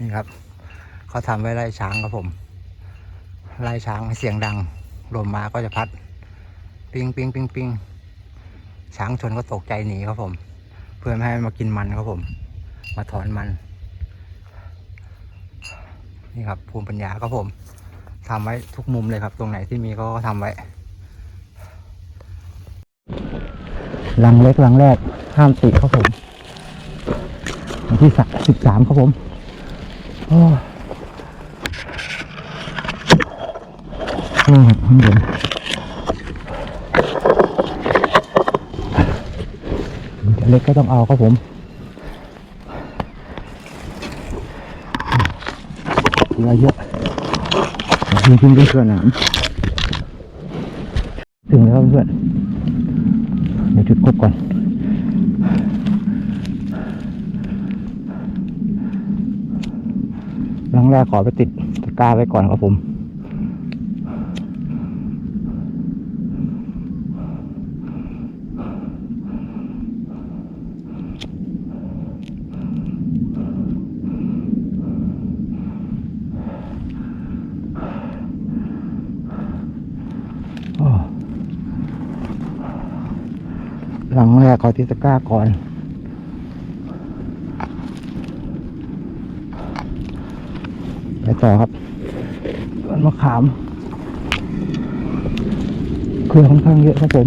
นี่ครับเขาทำไว้ไล่ช้างครับผมไล่ช้างเสียงดังลมมาก็จะพัด ปิ้งปิ้งปิ้งปิ้งช้างชนก็ตกใจหนีครับผม เพื่อไม่ให้มากินมันครับผม มาถอนมัน นี่ครับภูมิปัญญาครับผมทำไว้ทุกมุมเลยครับ ตรงไหนที่มีก็ทำไว้ลังเล็กลังแรกห้ามติดครับผมที่สิบสามครับผม นี่ครับข้างบนจะเล็กก็ต้องเอาครับผมเหลือเยอะมีขึ้นด้วยเพื่อนนะถึงแล้วเพื่อนเดี๋ยวจุดครบก่อน ครั้งแรกขอไปติดตะกร้าไว้ก่อนครับผมหลังแรกขอติดตะกร้าก่อน ไป ต่อครับต้นมะขามเครือค่อนข้างเยอะครับผม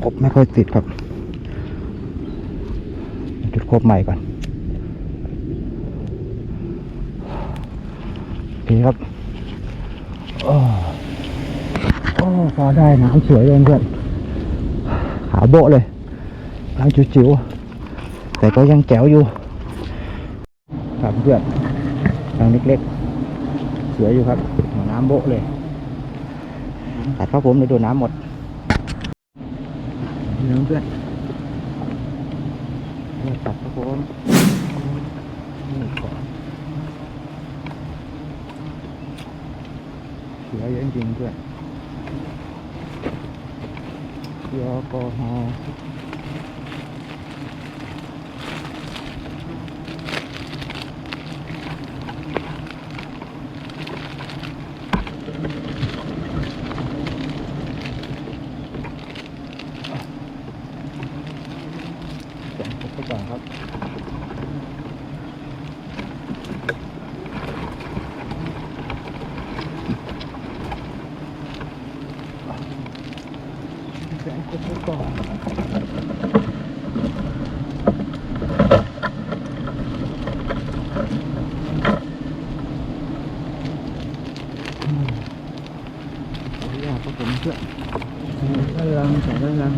ครบไม่ค่อยติดครับ จุดครบใหม่ก่อน โอ เคครับโอ้โอ้พอได้น้ำสวยเลยเพื่อนขาวโบะเลยน้ำจิ๋วๆแต่ก็ยังแจ๋วอยู่ครับเพื่อนน้ำเล็กๆสวยอยู่ครับ น้ำโบะเลยตัดครับผมเดี๋ยโดนน้ำหมดนี่นะเพื่อนนี่ตัดครับผมนี่ขอ เสียเยอะจริงๆเพื่อนยแอลกอฮอล์แจกครบไปก่อนครับ แสงครบไปก่อนอืมขออนุญาตครับผมเพื่อนใส่ด้านหลังใส่ด้านหลัง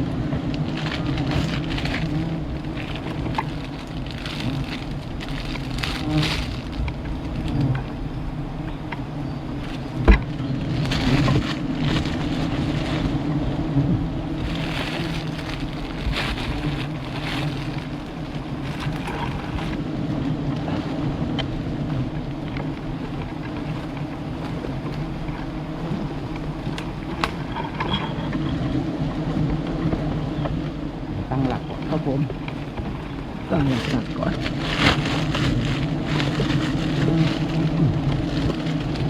ตั้งหลักก่อนครับผม ตั้งหลักหลักก่อน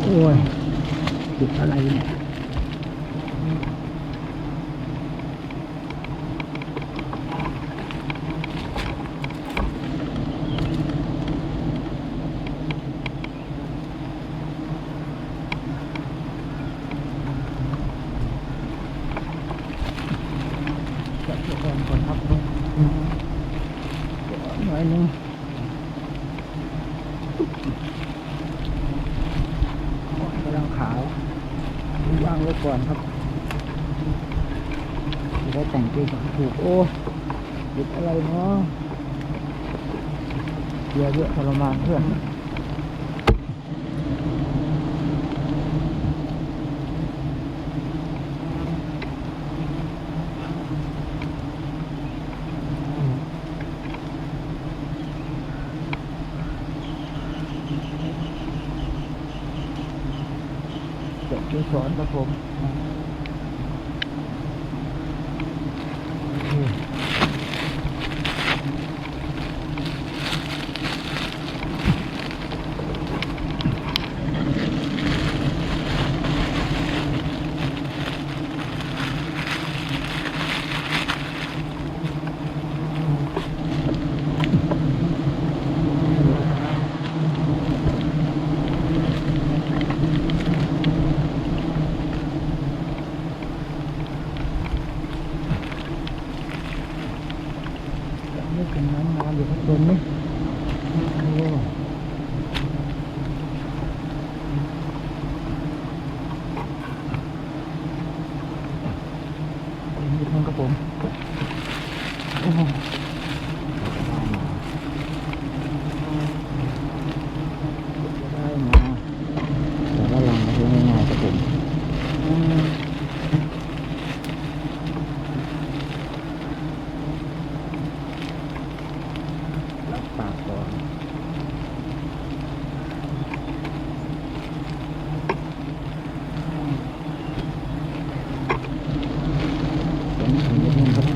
โอ้ยจุดอะไรเนี่ย เลยเนาะเยอะเยอะทรมานเพื่อนจบที่สอนครับผม นี่ท่านครับผมโอ้มาแต่ละลังก็คือง่ายๆครับผมอืม รับปากก่อนเดี๋ยวนี้ถึงจะเพิ่มครับ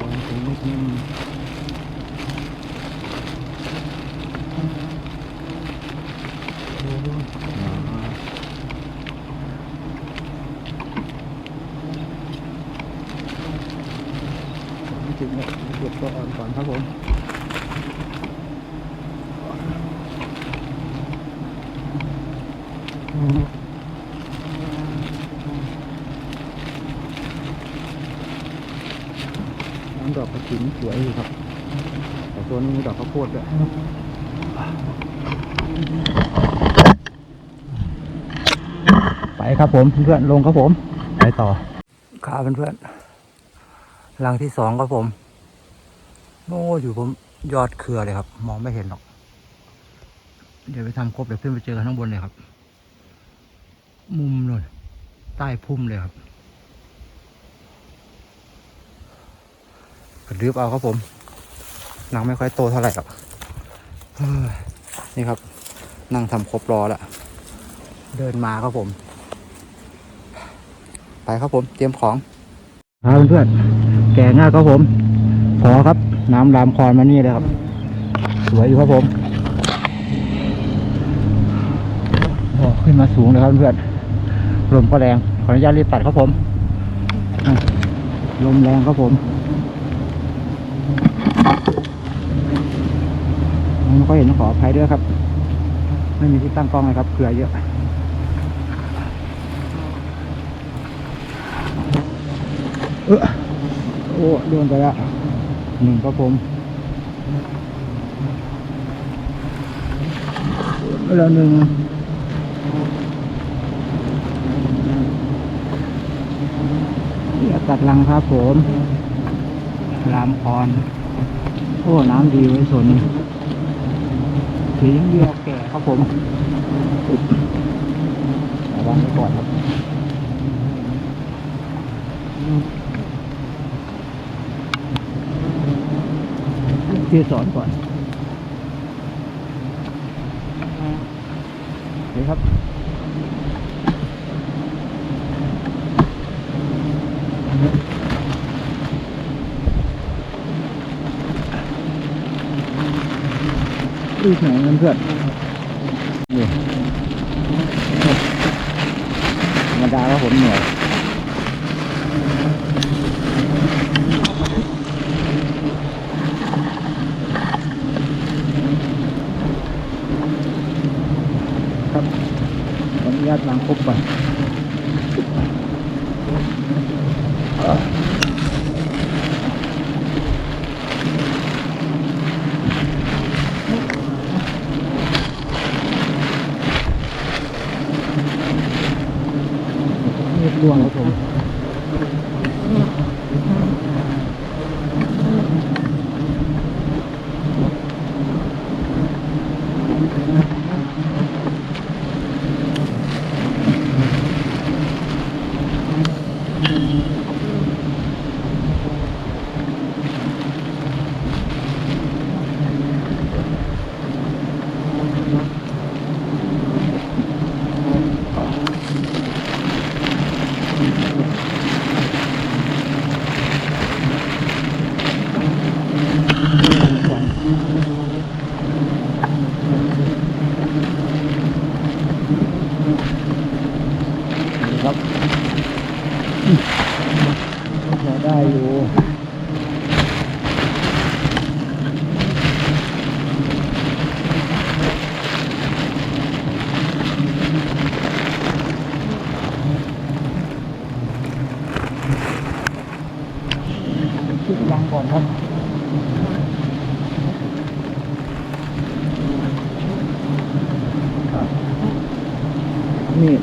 ลองถึงนิดนึงโอ้โหอ่า ไม่ ถึงเก็บตัวอ่อนก่อนครับผมน้ำดอกกระถินสวยอยู่ครับ แต่ตัวนี้มีดอกข้าวโพดด้วย ครับผมเพื่อนลงครับผมไปต่อครับเพื่อนๆรังที่สองครับผมโอ้อยู่ผมยอดเครือเลยครับ มองไม่เห็นหรอก เดี๋ยวไปทำครบเดี๋ยวขึ้นไปเจอกันข้างบนเลยครับ มุมนู่นใต้พุ่มเลยครับกระดึบเอาครับผมนังไม่ค่อยโตเท่าไหร่หรอกนี่ครับ นั่งทำครบรอล้วเดินมาครับผม ครับผมเตรียมของครับเพื่อนแก่ง่ายครับผมขอครับ น้ำรามคอนมานี่เลยครับ สวยอยู่ครับผมโอ้ขึ้นมาสูงเลยครับเพื่อนลมก็แรงขออนุญาตรีบตัดครับผมลมแรงครับผมไม่ค่อยเห็นขออภัยด้วยครับ ไม่มีที่ตั้งกล้องเลยครับเกลือเยอะ ออโอ้โดนไปแล้วหนึ่งครับผมแล้วหนึ่งอย่าตัดรังครับผมรามพรโอ้ น้ำดีไว้สนเสียังเดียวแก่ครับผมระวังไว้ก่อนครับ เที่สอนก่อนนี่ครับอีกไหนเงินเพื่อนนี่ธรรมดาแล้วผมเหนื่อย ครับขออนุญาตล้างครบก่อนเรียบรวง อนครับนี่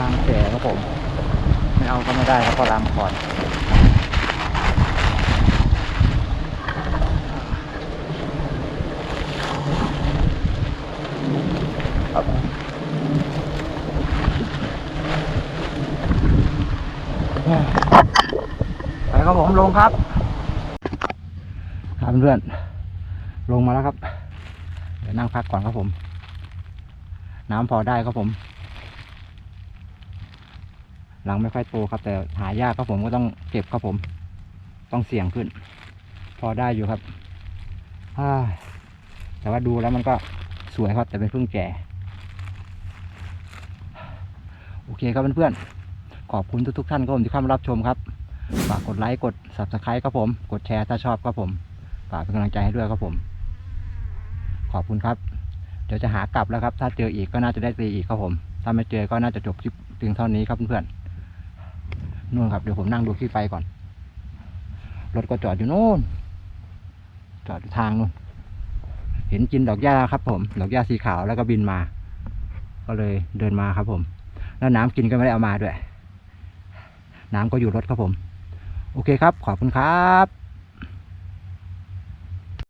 รางแสครับผม ไม่เอาก็ไม่ได้ครับเพราะรางก่อน ครับผมลงครับครับเพื่อนลงมาแล้วครับ เดี๋ยวนั่งพักก่อนครับผม น้ำพอได้ครับผมหลังไม่ค่อยโตครับ แต่หายากครับผมก็ต้องเก็บครับผม ต้องเสี่ยงขึ้น พอได้อยู่ครับแต่ว่าดูแล้วมันก็สวยครับแต่เป็นเพิ่งแก่ โอเคครับเพื่อนๆขอบคุณทุกๆท่านครับผมที่เข้ามารับชมครับ ฝากกดไลค์กด subscribe ครับผม กดแชร์ถ้าชอบครับผม ฝากเป็นกำลังใจให้ด้วยครับผม ขอบคุณครับ เดี๋ยวจะหากลับแล้วครับ ถ้าเจออีกก็น่าจะได้ตีอีกครับผม ถ้าไม่เจอก็น่าจะจบคลิปเพียงเท่านี้ครับเพื่อนๆนู่นครับเดี๋ยวผมนั่งดูที่ไฟก่อน รถก็จอดอยู่นู่น จอดอยู่ทางนู่น เห็นกินดอกหญ้าครับผม ดอกหญ้าสีขาวแล้วก็บินมา ก็เลยเดินมาครับผม แล้วน้ำกินก็ไม่ได้เอามาด้วย น้ำก็อยู่รถครับผม โอเคครับ ขอบคุณครับ